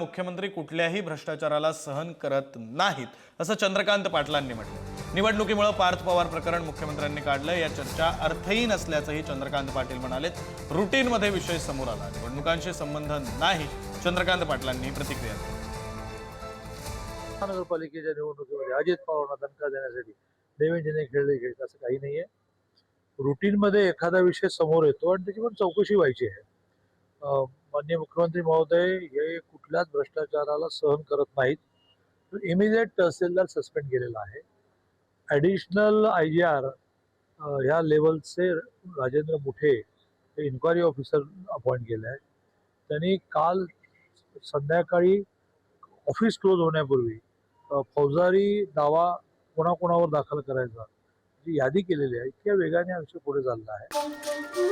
मुख्यमंत्री कुठल्याही भ्रष्टाचाराला सहन करत नाहीत असं चंद्रकांत पाटलांनी म्हटलं. निवडणुकीमुळे पार्थ पवार प्रकरण मुख्यमंत्र्यांनी काढलं. या चर्चा अर्थहीन असल्याचंही चंद्रकांत पाटील म्हणालेत. रुटीनमध्ये विषय समोर आला. निवडणुकांशी संबंध नाही चंद्रकांत पाटलांनी प्रतिक्रिया दिली. महानगरपालिकेच्या निवडणुकीमध्ये अजित पवारांना दणका देण्यासाठी देवेंद्रने खेळले खेळ असं काही नाहीये. रुटीनमध्ये एखादा विषय समोर येतो आणि त्याची पण चौकशी व्हायची आहे. माननीय मुख्यमंत्री महोदय हे कुठल्याच भ्रष्टाचाराला सहन करत नाहीत. इमिजिएट तहसीलदार सस्पेंड केलेला आहे. ॲडिशनल आय जी आर ह्या लेवलचे राजेंद्र मुठे हे इन्क्वायरी ऑफिसर अपॉइंट केले आहे त्यांनी काल संध्याकाळी ऑफिस क्लोज होण्यापूर्वी फौजदारी दावा कोणाकोणावर दाखल करायचा जी यादी केलेली आहे. इतक्या वेगाने हा पुढे चालला आहे.